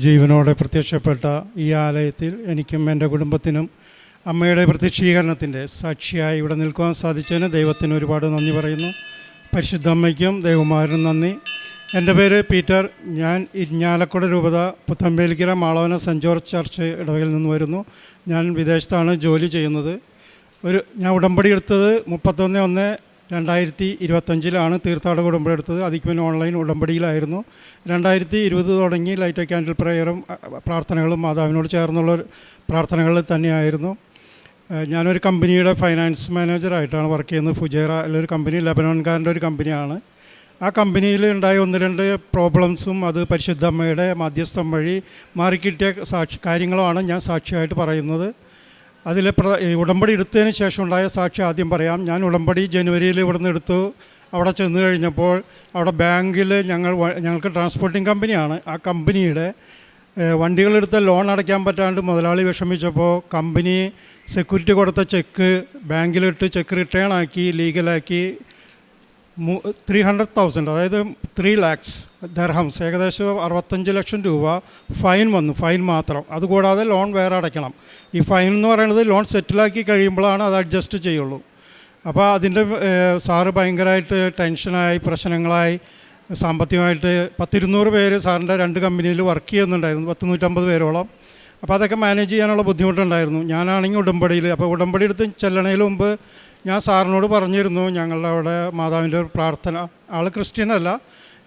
ജീവനോടെ പ്രത്യക്ഷപ്പെട്ട ഈ ആലയത്തിൽ എനിക്കും എന്റെ കുടുംബത്തിനും അമ്മയുടെ പ്രത്യക്ഷീകരണത്തിന്റെ സാക്ഷിയായി ഇവിടെ നിൽക്കുവാൻ സാധിച്ചതിന് ദൈവത്തിന് ഒരുപാട് നന്ദി പറയുന്നു. പരിശുദ്ധ അമ്മയ്ക്കും ദൈവമാരനും നന്ദി. എന്റെ പേര് പീറ്റർ. ഞാൻ ഇരിഞ്ഞാലക്കുട രൂപത Puthenvelikkara Malavana saint George church ഇടവയിൽ നിന്ന് വരുന്നു. ഞാൻ വിദേശത്താണ് ജോലി ചെയ്യുന്നത്. ഒരു ഞാൻ ഉടമ്പടി എടുത്തത് മുപ്പത്തൊന്ന് ഒന്ന് രണ്ടായിരത്തി ഇരുപത്തഞ്ചിലാണ് തീർത്ഥാടക ഉടമ്പടി എടുത്തത്. അധികം ഓൺലൈൻ ഉടമ്പടിയിലായിരുന്നു. രണ്ടായിരത്തി ഇരുപത് തുടങ്ങി ലൈറ്റ് ക്യാൻഡിൽ പ്രയറും പ്രാർത്ഥനകളും മാതാവിനോട് ചേർന്നുള്ള പ്രാർത്ഥനകളിൽ തന്നെയായിരുന്നു. ഞാനൊരു കമ്പനിയുടെ ഫൈനാൻസ് മാനേജറായിട്ടാണ് വർക്ക് ചെയ്യുന്നത്. ഫുജേറ ഒരു കമ്പനി ലബനോൻകാരന്റെ ഒരു കമ്പനിയാണ്. ആ കമ്പനിയിൽ ഉണ്ടായ ഒന്ന് രണ്ട് പ്രോബ്ലംസും അത് പരിശുദ്ധമ്മയുടെ മധ്യസ്ഥം വഴി മാറിക്കിട്ടിയ സാക്ഷി കാര്യങ്ങളുമാണ് ഞാൻ സാക്ഷിയായിട്ട് പറയുന്നത്. അതിൽ പ്ര ഉടമ്പടി എടുത്തതിന് ശേഷം ഉണ്ടായ സാക്ഷി ആദ്യം പറയാം. ഞാൻ ഉടമ്പടി ജനുവരിയിൽ ഇവിടുന്ന് എടുത്തു. അവിടെ ചെന്ന് കഴിഞ്ഞപ്പോൾ അവിടെ ബാങ്കിൽ ഞങ്ങൾ ഞങ്ങൾക്ക് ട്രാൻസ്പോർട്ടിംഗ് കമ്പനിയാണ് ആ കമ്പനിയുടെ വണ്ടികളെടുത്ത് ലോൺ അടയ്ക്കാൻ പറ്റാണ്ട് മുതലാളി വിഷമിച്ചപ്പോൾ കമ്പനി സെക്യൂരിറ്റി കൊടുത്ത ചെക്ക് ബാങ്കിലിട്ട് ചെക്ക് റിട്ടേൺ ആക്കി ലീഗലാക്കി ത്രീ ഹൺഡ്രഡ് തൗസൻഡ് അതായത് ത്രീ ലാക്സ് ദർഹംസ് ഏകദേശം അറുപത്തഞ്ച് ലക്ഷം രൂപ ഫൈൻ വന്നു ഫൈൻ മാത്രം. അതുകൂടാതെ ലോൺ വേറെ അടയ്ക്കണം. ഈ ഫൈൻ എന്ന് പറയുന്നത് ലോൺ സെറ്റിലാക്കി കഴിയുമ്പോഴാണ് അത് അഡ്ജസ്റ്റ് ചെയ്യുള്ളൂ. അപ്പോൾ അതിന്റെ സാറ് ഭയങ്കരമായിട്ട് ടെൻഷനായി പ്രശ്നങ്ങളായി സാമ്പത്തികമായിട്ട് പത്തിരുന്നൂറ് പേര് സാറിന്റെ രണ്ട് കമ്പനിയിൽ വർക്ക് ചെയ്യുന്നുണ്ടായിരുന്നു പത്ത് നൂറ്റമ്പത് പേരോളം. അപ്പോൾ അതൊക്കെ മാനേജ് ചെയ്യാനുള്ള ബുദ്ധിമുട്ടുണ്ടായിരുന്നു. ഞാനാണെങ്കിൽ ഉടമ്പടിയിൽ അപ്പോൾ ഉടമ്പടി എടുത്ത് ചെല്ലണതിന് മുമ്പ് ഞാൻ സാറിനോട് പറഞ്ഞിരുന്നു ഞങ്ങളുടെ അവിടെ മാതാവിന്റെ ഒരു പ്രാർത്ഥന. ആൾ ക്രിസ്ത്യനല്ല.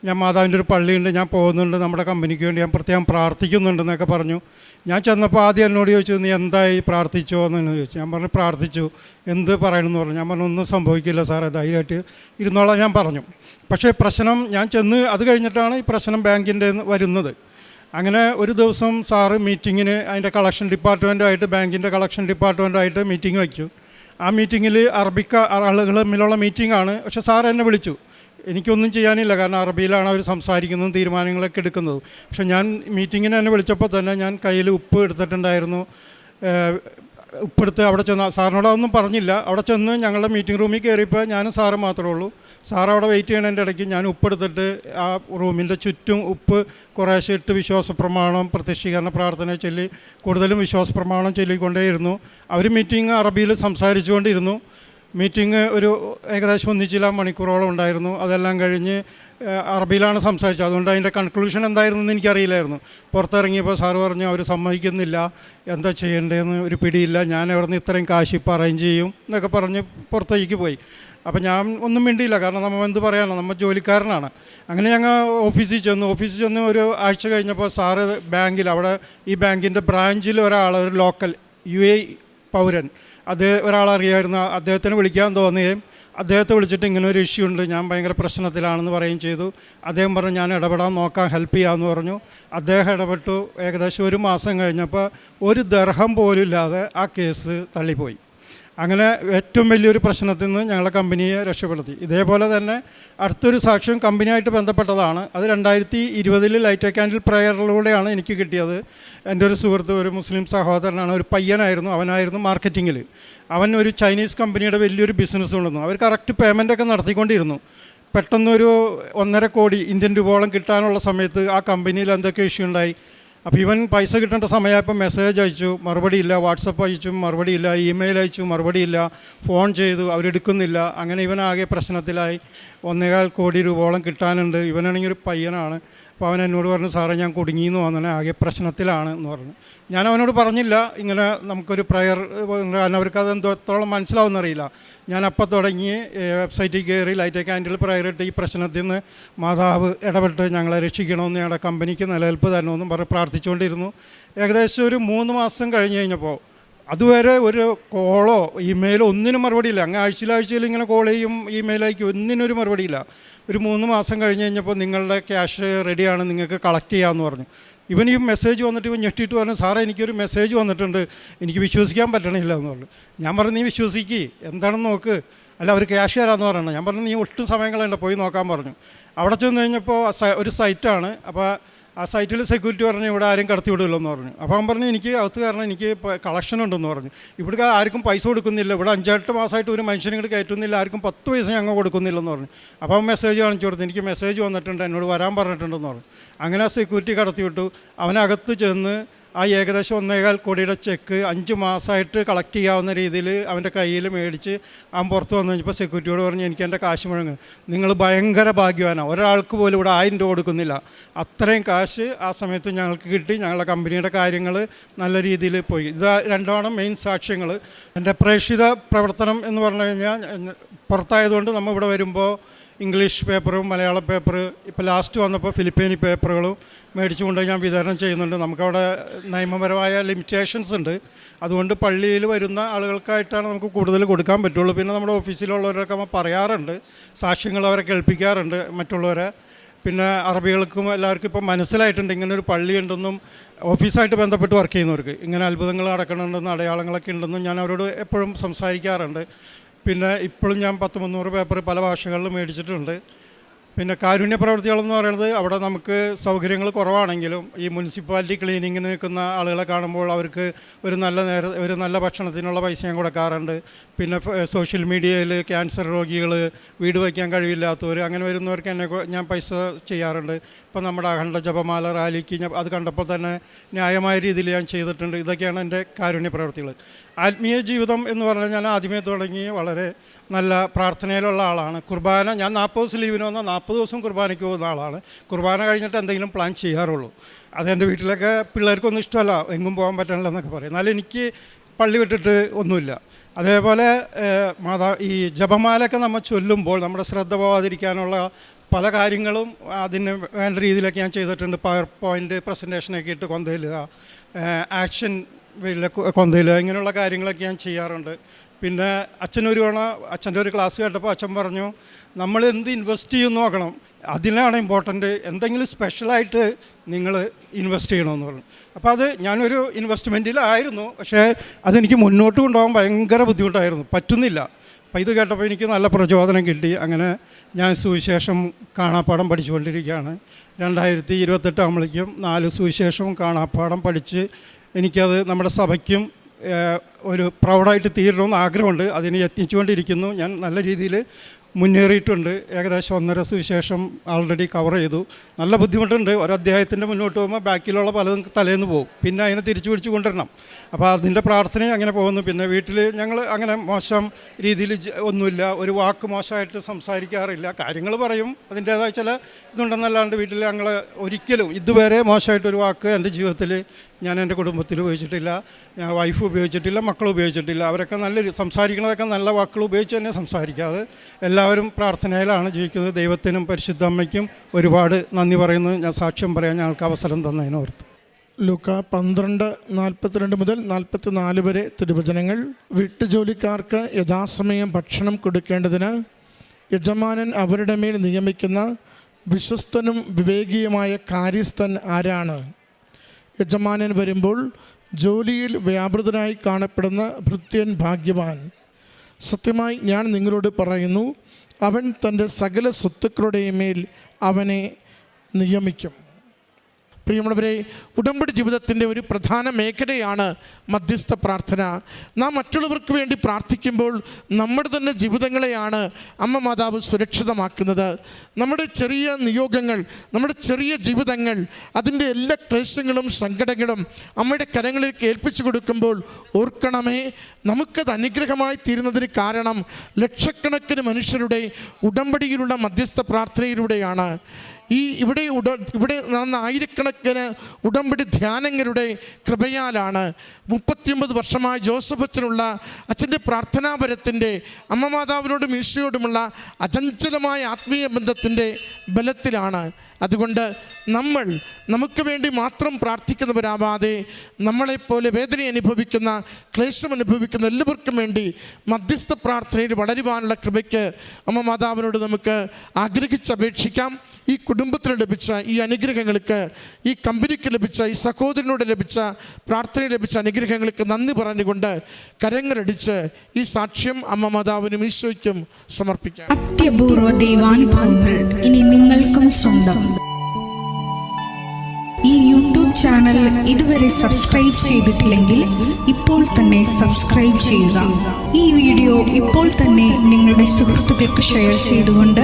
ഞാൻ മാതാവിന്റെ ഒരു പള്ളിയുണ്ട് ഞാൻ പോകുന്നുണ്ട് നമ്മുടെ കമ്പനിക്ക് വേണ്ടി ഞാൻ പ്രത്യേകം പ്രാർത്ഥിക്കുന്നുണ്ടെന്നൊക്കെ പറഞ്ഞു. ഞാൻ ചെന്നപ്പോൾ ആദ്യം എന്നോട് ചോദിച്ചു നീ എന്തായി പ്രാർത്ഥിച്ചോ? എന്ന് ചോദിച്ചു. ഞാൻ പറഞ്ഞു പ്രാർത്ഥിച്ചു. എന്ത് പറയണമെന്ന് പറഞ്ഞു. ഞാൻ പറഞ്ഞു ഒന്നും സംഭവിക്കില്ല സാറേ ധൈര്യമായിട്ട് ഇരുന്നോളാം ഞാൻ പറഞ്ഞു. പക്ഷേ പ്രശ്നം ഞാൻ ചെന്ന് അത് കഴിഞ്ഞിട്ടാണ് ഈ പ്രശ്നം ബാങ്കിന്റെ വരുന്നത്. അങ്ങനെ ഒരു ദിവസം സാറ് മീറ്റിങ്ങിന് അതിന്റെ കളക്ഷൻ ഡിപ്പാർട്ട്മെന്റുമായിട്ട് ബാങ്കിന്റെ കളക്ഷൻ ഡിപ്പാർട്ട്മെന്റുമായിട്ട് മീറ്റിംഗ് വയ്ച്ചു. ആ മീറ്റിങ്ങിൽ അറബിക്ക ആളുകൾ തമ്മിലുള്ള ആണ് പക്ഷെ സാർ എന്നെ വിളിച്ചു. എനിക്കൊന്നും ചെയ്യാനില്ല. കാരണം അറബിയിലാണ് അവർ സംസാരിക്കുന്നതും തീരുമാനങ്ങളൊക്കെ എടുക്കുന്നതും. പക്ഷെ ഞാൻ മീറ്റിങ്ങിന് എന്നെ വിളിച്ചപ്പോൾ തന്നെ ഞാൻ കയ്യിൽ ഉപ്പ് എടുത്തിട്ടുണ്ടായിരുന്നു. ഉപ്പെടുത്ത് അവിടെ ചെന്ന് സാറിനോട് അതൊന്നും പറഞ്ഞില്ല. അവിടെ ചെന്ന് ഞങ്ങളുടെ മീറ്റിംഗ് റൂമിൽ കയറിയപ്പോൾ ഞാനും സാറ് മാത്രമേ ഉള്ളൂ. സാർ അവിടെ വെയിറ്റ് ചെയ്യണതിന്റെ ഇടയ്ക്ക് ഞാൻ ഉപ്പെടുത്തിട്ട് ആ റൂമിന്റെ ചുറ്റും ഉപ്പ് കുറേശ്ശെ ഇട്ട് വിശ്വാസ പ്രമാണം പ്രത്യക്ഷീകരണ പ്രാർത്ഥന ചൊല്ലി കൂടുതലും വിശ്വാസ പ്രമാണം ചൊല്ലിക്കൊണ്ടേയിരുന്നു. അവർ മീറ്റിംഗ് അറബിയിൽ സംസാരിച്ചുകൊണ്ടിരുന്നു. മീറ്റിംഗ് ഒരു ഏകദേശം ഒന്നിച്ചില്ല മണിക്കൂറോളം ഉണ്ടായിരുന്നു. അതെല്ലാം കഴിഞ്ഞ് അറബിയിലാണ് സംസാരിച്ചത്. അതുകൊണ്ട് അതിന്റെ കൺക്ലൂഷൻ എന്തായിരുന്നു എന്ന് എനിക്കറിയില്ലായിരുന്നു. പുറത്തിറങ്ങിയപ്പോൾ സാറ് പറഞ്ഞു അവർ സമ്മതിക്കുന്നില്ല. എന്താ ചെയ്യേണ്ടതെന്ന് ഒരു പിടിയില്ല. ഞാൻ അവിടെ നിന്ന് ഇത്രയും കാശ് അറേഞ്ച് ചെയ്യും എന്നൊക്കെ പറഞ്ഞ് പുറത്തേക്ക് പോയി. അപ്പം ഞാൻ ഒന്നും മിണ്ടിയില്ല. കാരണം നമ്മൾ എന്ത് പറയാനോ? നമ്മൾ ജോലിക്കാരനാണ്. അങ്ങനെ ഞങ്ങൾ ഓഫീസിൽ ചെന്നു. ഓഫീസിൽ ചെന്ന് ഒരു ആഴ്ച കഴിഞ്ഞപ്പോൾ സാറ് ബാങ്കിൽ അവിടെ ഈ ബാങ്കിന്റെ ബ്രാഞ്ചിൽ ഒരാൾ ഒരു ലോക്കൽ യു എ പൗരൻ. അത് ഒരാളറിയായിരുന്നു. അദ്ദേഹത്തിന് വിളിക്കാൻ തോന്നുകയും അദ്ദേഹത്തെ വിളിച്ചിട്ട് ഇങ്ങനെ ഒരു ഇഷ്യൂ ഉണ്ട്. ഞാൻ ഭയങ്കര പ്രശ്നത്തിലാണെന്ന് പറയുകയും ചെയ്തു. അദ്ദേഹം പറഞ്ഞു ഞാൻ ഇടപെടാൻ നോക്കാം ഹെൽപ്പ് ചെയ്യാമെന്ന് പറഞ്ഞു. അദ്ദേഹം ഇടപെട്ടു. ഏകദേശം ഒരു മാസം കഴിഞ്ഞപ്പോൾ ഒരു ദർഹം പോലും ഇല്ലാതെ ആ കേസ് തള്ളിപ്പോയി. അങ്ങനെ ഏറ്റവും വലിയൊരു പ്രശ്നത്തിൽ നിന്ന് ഞങ്ങളുടെ കമ്പനിയെ രക്ഷപ്പെടുത്തി. ഇതേപോലെ തന്നെ അടുത്തൊരു സാക്ഷ്യം കമ്പനിയായിട്ട് ബന്ധപ്പെട്ടതാണ്. അത് രണ്ടായിരത്തി ഇരുപതിൽ ലൈറ്റ് ക്യാൻഡിൽ പ്രയറിലൂടെയാണ് എനിക്ക് കിട്ടിയത്. എന്റെ ഒരു സുഹൃത്ത് ഒരു മുസ്ലിം സഹോദരനാണ് ഒരു പയ്യനായിരുന്നു അവനായിരുന്നു മാർക്കറ്റിങ്ങിൽ അവൻ ഒരു ചൈനീസ് കമ്പനിയുടെ വലിയൊരു ബിസിനസ് കൊണ്ടുവന്നു. അവർ കറക്റ്റ് പേയ്മെന്റൊക്കെ നടത്തിക്കൊണ്ടിരുന്നു. പെട്ടെന്നൊരു ഒന്നര കോടി ഇന്ത്യൻ രൂപയോളം കിട്ടാനുള്ള സമയത്ത് ആ കമ്പനിയിൽ എന്തൊക്കെ ഇഷ്യൂ ഉണ്ടായി? അപ്പോൾ ഇവൻ പൈസ കിട്ടേണ്ട സമയമായപ്പോൾ മെസ്സേജ് അയച്ചു. മറുപടി മറുപടിയില്ല വാട്സപ്പ് അയച്ചു. മറുപടിയില്ല ഇമെയിൽ അയച്ചു. മറുപടിയില്ല ഫോൺ ചെയ്തു. അവരെടുക്കുന്നില്ല അങ്ങനെ ഇവനാകെ പ്രശ്നത്തിലായി. ഒന്നേകാൽ കോടി രൂപോളം കിട്ടാനുണ്ട്. ഇവനാണെങ്കിൽ ഒരു പയ്യനാണ്. അപ്പോൾ അവൻ എന്നോട് പറഞ്ഞു സാറേ ഞാൻ കുടുങ്ങിയെന്ന് വന്നെ. ആകെ പ്രശ്നത്തിലാണ് എന്ന് പറഞ്ഞു. ഞാൻ അവനോട് പറഞ്ഞില്ല. ഇങ്ങനെ നമുക്കൊരു പ്രയർ കാരണം അവർക്ക് അത് എന്തോത്തോളം മനസ്സിലാവുമെന്നറിയില്ല. ഞാൻ അപ്പം തുടങ്ങി വെബ്സൈറ്റിൽ കയറി ലൈറ്റ് ക്യാൻഡിൽ പ്രയറിട്ട് ഈ പ്രശ്നത്തിൽ നിന്ന് മാതാവ് ഇടപെട്ട് ഞങ്ങളെ രക്ഷിക്കണമെന്ന് ഞങ്ങളുടെ കമ്പനിക്ക് നിലനിൽപ്പ് തരണമെന്നും പറഞ്ഞ് പ്രാർത്ഥിച്ചുകൊണ്ടിരുന്നു. ഏകദേശം ഒരു മൂന്ന് മാസം കഴിഞ്ഞ് കഴിഞ്ഞപ്പോൾ അതുവരെ ഒരു കോളോ ഇമെയിലോ ഒന്നിനും മറുപടിയില്ല അങ്ങ് ആഴ്ചയിലാഴ്ചയിൽ ഇങ്ങനെ കോൾ ചെയ്യും ഇമെയിൽ അയക്കും ഒന്നിനും ഒരു മറുപടിയില്ല ഒരു മൂന്ന് മാസം കഴിഞ്ഞ് കഴിഞ്ഞപ്പോൾ നിങ്ങളുടെ ക്യാഷ് റെഡിയാണ് നിങ്ങൾക്ക് കളക്ട് ചെയ്യാമെന്ന് പറഞ്ഞു. ഇവൻ ഈ മെസ്സേജ് വന്നിട്ട് ഇവൻ ഞെട്ടിയിട്ട് പറഞ്ഞു സാറേ എനിക്കൊരു മെസ്സേജ് വന്നിട്ടുണ്ട്. എനിക്ക് വിശ്വസിക്കാൻ പറ്റണില്ല എന്ന് പറഞ്ഞു. ഞാൻ പറഞ്ഞു നീ വിശ്വസിക്ക്. എന്താണെന്ന് നോക്ക്. അല്ല അവർ ക്യാഷ് തരാമെന്ന് പറയണം ഞാൻ പറഞ്ഞു നീ ഒട്ടും സമയം കളയണ്ട. പോയി നോക്കാൻ പറഞ്ഞു. അവിടെ ചെന്ന് കഴിഞ്ഞപ്പോൾ ഒരു സൈറ്റാണ് അപ്പോൾ ആ സൈറ്റിൽ സെക്യൂരിറ്റി പറഞ്ഞു ഇവിടെ ആരും കടത്തി വിടില്ലെന്ന് പറഞ്ഞു. അപ്പോൾ അവൻ പറഞ്ഞു എനിക്ക് അകത്ത് കാരണം എനിക്ക് കളക്ഷൻ ഉണ്ടെന്ന് പറഞ്ഞു. ഇവിടെ ആർക്കും പൈസ കൊടുക്കുന്നില്ല. ഇവിടെ അഞ്ചെട്ട് മാസമായിട്ട് ഒരു മനുഷ്യനും കൂടി കയറ്റുന്നില്ല. ആർക്കും പത്ത് പൈസ ഞങ്ങൾ കൊടുക്കുന്നില്ലെന്ന് പറഞ്ഞു. അപ്പോൾ അവൻ മെസ്സേജ് കാണിച്ചു കൊടുത്തു. എനിക്ക് മെസ്സേജ് വന്നിട്ടുണ്ട് എന്നോട് വരാൻ പറഞ്ഞിട്ടുണ്ടെന്ന് പറഞ്ഞു. അങ്ങനെ ആ സെക്യൂരിറ്റി കടത്തി വിട്ടു. അവനകത്ത് ചെന്ന് ആ ഏകദേശം ഒന്നേകാൽ കോടിയുടെ ചെക്ക് അഞ്ച് മാസമായിട്ട് കളക്ട് ചെയ്യാവുന്ന രീതിയിൽ അവന്റെ കയ്യിൽ മേടിച്ച് അവൻ പുറത്ത് വന്നു കഴിഞ്ഞപ്പോൾ സെക്യൂരിറ്റിയോട് പറഞ്ഞ് എനിക്ക് എന്റെ കാശ് മുഴങ്ങ് നിങ്ങൾ ഭയങ്കര ഭാഗ്യവാനാണ് ഒരാൾക്ക് പോലും ഇവിടെ ആയിരം രൂപ കൊടുക്കുന്നില്ല. അത്രയും കാശ് ആ സമയത്ത് ഞങ്ങൾക്ക് കിട്ടി. ഞങ്ങളുടെ കമ്പനിയുടെ കാര്യങ്ങൾ നല്ല രീതിയിൽ പോയി. ഇത് രണ്ടാണ് മെയിൻ സാക്ഷ്യങ്ങൾ. എന്റെ പ്രേക്ഷിത പ്രവർത്തനം എന്ന് പറഞ്ഞു കഴിഞ്ഞാൽ പുറത്തായതുകൊണ്ട് നമ്മൾ ഇവിടെ വരുമ്പോൾ ഇംഗ്ലീഷ് പേപ്പറും മലയാള പേപ്പർ ഇപ്പോൾ ലാസ്റ്റ് വന്നപ്പോൾ ഫിലിപ്പീനി പേപ്പറുകളും മേടിച്ചുകൊണ്ട് ഞാൻ വിതരണം ചെയ്യുന്നുണ്ട്. നമുക്കവിടെ നിയമപരമായ ലിമിറ്റേഷൻസ് ഉണ്ട്. അതുകൊണ്ട് പള്ളിയിൽ വരുന്ന ആളുകൾക്കായിട്ടാണ് നമുക്ക് കൂടുതൽ കൊടുക്കാൻ പറ്റുള്ളൂ. പിന്നെ നമ്മുടെ ഓഫീസിലുള്ളവരൊക്കെ പറയാറുണ്ട്. സാക്ഷ്യങ്ങൾ അവരെ കേൾപ്പിക്കാറുണ്ട് മറ്റുള്ളവരെ. പിന്നെ അറബികൾക്കും എല്ലാവർക്കും ഇപ്പം മനസ്സിലായിട്ടുണ്ട് ഇങ്ങനെ ഒരു പള്ളിയുണ്ടെന്നും ഓഫീസായിട്ട് ബന്ധപ്പെട്ട് വർക്ക് ചെയ്യുന്നവർക്ക്. ഇങ്ങനെ അത്ഭുതങ്ങൾ നടക്കണമെന്നും അടയാളങ്ങളൊക്കെ ഉണ്ടെന്നും ഞാൻ അവരോട് എപ്പോഴും സംസാരിക്കാറുണ്ട്. പിന്നെ ഇപ്പോഴും ഞാൻ പത്ത് മുന്നൂറ് പേപ്പർ പല ഭാഷകളിലും മേടിച്ചിട്ടുണ്ട്. പിന്നെ കാരുണ്യ പ്രവൃത്തികളെന്ന് പറയുന്നത് അവിടെ നമുക്ക് സൗകര്യങ്ങൾ കുറവാണെങ്കിലും ഈ മുനിസിപ്പാലിറ്റി ക്ലീനിങ്ങിന് നിൽക്കുന്ന ആളുകളെ കാണുമ്പോൾ അവർക്ക് ഒരു നല്ല നേര ഒരു നല്ല ഭക്ഷണത്തിനുള്ള പൈസ ഞാൻ കൊടുക്കാറുണ്ട്. പിന്നെ സോഷ്യൽ മീഡിയയിൽ ക്യാൻസർ രോഗികൾ വീട് വയ്ക്കാൻ കഴിവില്ലാത്തവർ അങ്ങനെ വരുന്നവർക്ക് എന്നെ ഞാൻ പൈസ ചെയ്യാറുണ്ട്. ഇപ്പം നമ്മുടെ അഖണ്ഡ ജപമാല റാലിക്ക് ഞാൻ അത് കണ്ടപ്പോൾ തന്നെ ന്യായമായ രീതിയിൽ ഞാൻ ചെയ്തിട്ടുണ്ട്. ഇതൊക്കെയാണ് എന്റെ കാരുണ്യ പ്രവൃത്തികൾ ആത്മീയ ജീവിതം എന്ന് പറഞ്ഞാൽ ഞാൻ ആദ്യമേ തുടങ്ങി വളരെ നല്ല പ്രാർത്ഥനയിലുള്ള ആളാണ്. കുർബാന ഞാൻ നാൽപ്പത് ദിവസം ലീവിന് വന്നാൽ നാൽപ്പത് ദിവസം കുർബാനയ്ക്ക് പോകുന്ന ആളാണ്. കുർബാന കഴിഞ്ഞിട്ട് എന്തെങ്കിലും പ്ലാൻ ചെയ്യാറുള്ളൂ. അത് എന്റെ വീട്ടിലൊക്കെ പിള്ളേർക്കൊന്നും ഇഷ്ടമല്ല. എങ്ങും പോകാൻ പറ്റണില്ല എന്നൊക്കെ പറയും. എന്നാലും എനിക്ക് പള്ളി വിട്ടിട്ട് ഒന്നുമില്ല. അതേപോലെ മാതാ ഈ ജപമാലയൊക്കെ നമ്മൾ ചൊല്ലുമ്പോൾ നമ്മുടെ ശ്രദ്ധ പോവാതിരിക്കാനുള്ള പല കാര്യങ്ങളും അതിന് വേണ്ട രീതിയിലൊക്കെ ഞാൻ ചെയ്തിട്ടുണ്ട്. പവർ പോയിന്റ് പ്രസന്റേഷനൊക്കെ ഇട്ട് കൊന്തയിലുക ആക്ഷൻ വലിയ കൊന്തയിൽ ഇങ്ങനെയുള്ള കാര്യങ്ങളൊക്കെ ഞാൻ ചെയ്യാറുണ്ട്. പിന്നെ അച്ഛനൊരു തവണ അച്ഛന്റെ ഒരു ക്ലാസ് കേട്ടപ്പോൾ അച്ഛൻ പറഞ്ഞു നമ്മൾ എന്ത് ഇൻവെസ്റ്റ് ചെയ്യുമെന്ന് നോക്കണം. അതിനാണ് ഇമ്പോർട്ടന്റ് എന്തെങ്കിലും സ്പെഷ്യലായിട്ട് നിങ്ങൾ ഇൻവെസ്റ്റ് ചെയ്യണമെന്ന് പറഞ്ഞു. അപ്പോൾ അത് ഞാനൊരു ഇൻവെസ്റ്റ്മെന്റിലായിരുന്നു പക്ഷേ അതെനിക്ക് മുന്നോട്ട് കൊണ്ടുപോകാൻ ഭയങ്കര ബുദ്ധിമുട്ടായിരുന്നു. പറ്റുന്നില്ല. അപ്പോൾ ഇത് കേട്ടപ്പോൾ എനിക്ക് നല്ല പ്രചോദനം കിട്ടി. അങ്ങനെ ഞാൻ സുവിശേഷം കാണാപ്പാടം പഠിച്ചുകൊണ്ടിരിക്കുകയാണ്. രണ്ടായിരത്തി ഇരുപത്തെട്ട് ആകുമ്പോഴേക്കും നാല് സുവിശേഷവും കാണാപ്പാടം പഠിച്ച് എനിക്കത് നമ്മുടെ സഭയ്ക്കും ഒരു പ്രൗഡായിട്ട് തീരണമെന്ന് ആഗ്രഹമുണ്ട്. അതിന് യത്നിച്ചുകൊണ്ടിരിക്കുന്നു. ഞാൻ നല്ല രീതിയിൽ മുന്നേറിയിട്ടുണ്ട്. ഏകദേശം ഒന്നര സുവിശേഷം ആൾറെഡി കവർ ചെയ്തു. നല്ല ബുദ്ധിമുട്ടുണ്ട്. ഒരു അധ്യായത്തിന്റെ മുന്നോട്ട് പോകുമ്പോൾ ബാക്കിലുള്ള പലതും തലേന്ന് പോകും. പിന്നെ അതിനെ തിരിച്ചു പിടിച്ച് കൊണ്ടുവരണം. അപ്പോൾ അതിന്റെ പ്രാർത്ഥന അങ്ങനെ പോകുന്നു. പിന്നെ വീട്ടിൽ ഞങ്ങൾ അങ്ങനെ മോശം രീതിയിൽ ഒന്നുമില്ല. ഒരു വാക്ക് മോശമായിട്ട് സംസാരിക്കാറില്ല. കാര്യങ്ങൾ പറയും. അതിന്റേതായ ചില ഇതുണ്ടെന്നല്ലാണ്ട് വീട്ടിൽ ഞങ്ങൾ ഒരിക്കലും ഇതുവരെ മോശമായിട്ടൊരു വാക്ക് എന്റെ ജീവിതത്തിൽ ഞാൻ എന്റെ കുടുംബത്തിൽ ഉപയോഗിച്ചിട്ടില്ല. ഞാൻ വൈഫ് ഉപയോഗിച്ചിട്ടില്ല മക്കൾ ഉപയോഗിച്ചിട്ടില്ല. അവരൊക്കെ നല്ല സംസാരിക്കുന്നതൊക്കെ നല്ല വാക്കുകൾ ഉപയോഗിച്ച് തന്നെ സംസാരിക്കാതെ എല്ലാവരും പ്രാർത്ഥനയിലാണ് ജീവിക്കുന്നത്. ദൈവത്തിനും പരിശുദ്ധ അമ്മയ്ക്കും ഒരുപാട് നന്ദി പറയുന്നു. ഞാൻ സാക്ഷ്യം പറയാൻ ഞങ്ങൾക്ക് അവസരം തന്നതിനോർത്ത് ലുക്ക പന്ത്രണ്ട് നാൽപ്പത്തിരണ്ട് മുതൽ നാൽപ്പത്തി നാല് വരെ തിരുവചനങ്ങൾ. വീട്ടുജോലിക്കാർക്ക് യഥാസമയം ഭക്ഷണം കൊടുക്കേണ്ടതിന് യജമാനൻ അവരുടെ മേൽ നിയമിക്കുന്ന വിശ്വസ്തനും വിവേകിയുമായ കാര്യസ്ഥൻ ആരാണ്? യജമാനൻ വരുമ്പോൾ ജോലിയിൽ വ്യാപൃതനായി കാണപ്പെടുന്ന ഭൃത്യൻ ഭാഗ്യവാൻ. സത്യമായി ഞാൻ നിങ്ങളോട് പറയുന്നു അവൻ തന്റെ സകല സ്വത്തുക്കളുടെയും മേൽ അവനെ നിയമിക്കും. പ്രിയമുള്ളവരെ ഉടമ്പടി ജീവിതത്തിന്റെ ഒരു പ്രധാന മേഖലയാണ് മധ്യസ്ഥ പ്രാർത്ഥന. നാം മറ്റുള്ളവർക്ക് വേണ്ടി പ്രാർത്ഥിക്കുമ്പോൾ നമ്മുടെ തന്നെ ജീവിതങ്ങളെയാണ് അമ്മ മാതാവ് സുരക്ഷിതമാക്കുന്നത്. നമ്മുടെ ചെറിയ നിയോഗങ്ങൾ നമ്മുടെ ചെറിയ ജീവിതങ്ങൾ അതിന്റെ എല്ലാ ക്ലേശങ്ങളും സങ്കടങ്ങളും അമ്മയുടെ കരങ്ങളിലേക്ക് ഏൽപ്പിച്ചു കൊടുക്കുമ്പോൾ ഓർക്കണമേ നമുക്കത് അനുഗ്രഹമായി തീരുന്നതിന് കാരണം ലക്ഷക്കണക്കിന് മനുഷ്യരുടെ ഉടമ്പടിയിലുള്ള മധ്യസ്ഥ പ്രാർത്ഥനയിലൂടെയാണ്. ഈ ഇവിടെ ഉട ഇവിടെ നടന്ന ആയിരക്കണക്കിന് ഉടമ്പടി ധ്യാനങ്ങളുടെ കൃപയാലാണ് മുപ്പത്തിയൊമ്പത് വർഷമായി ജോസഫ് അച്ഛനുള്ള അച്ഛന്റെ പ്രാർത്ഥനാപരത്തിന്റെ അമ്മ മാതാവിനോടും ഈശോയോടുമുള്ള അചഞ്ചലമായ ആത്മീയ ബന്ധത്തിന്റെ ബലത്തിലാണ്. അതുകൊണ്ട് നമ്മൾ നമുക്ക് വേണ്ടി മാത്രം പ്രാർത്ഥിക്കുന്നവരാവാതെ നമ്മളെപ്പോലെ വേദന അനുഭവിക്കുന്ന ക്ലേശം അനുഭവിക്കുന്ന എല്ലാവർക്കും വേണ്ടി മധ്യസ്ഥ പ്രാർത്ഥനയിൽ വളരുവാനുള്ള കൃപയ്ക്ക് അമ്മ മാതാവിനോട് നമുക്ക് ആഗ്രഹിച്ചപേക്ഷിക്കാം. ഈ കുടുംബത്തിന് ലഭിച്ച ഈ അനുഗ്രഹങ്ങൾക്ക് ഈ കമ്പനിക്ക് ലഭിച്ച ഈ സഹോദരനോട് ലഭിച്ച പ്രാർത്ഥന ലഭിച്ച അനുഗ്രഹങ്ങൾക്ക് നന്ദി പറഞ്ഞുകൊണ്ട് കരങ്ങളടിച്ച് ഈ സാക്ഷ്യം അമ്മ മാതാവിനും ഈശോയ്ക്കും സമർപ്പിക്കാം. അത്യപൂർവ ദൈവാനുഭവങ്ങൾ ഇനി നിങ്ങൾക്കും സ്വന്തം. ഈ യൂട്യൂബ് ചാനൽ ഇതുവരെ സബ്സ്ക്രൈബ് ചെയ്തിട്ടില്ലെങ്കിൽ ഇപ്പോൾ തന്നെ സബ്സ്ക്രൈബ് ചെയ്യുക. ഈ വീഡിയോ ഇപ്പോൾ തന്നെ നിങ്ങളുടെ സുഹൃത്തുക്കൾക്ക് ഷെയർ ചെയ്തുകൊണ്ട്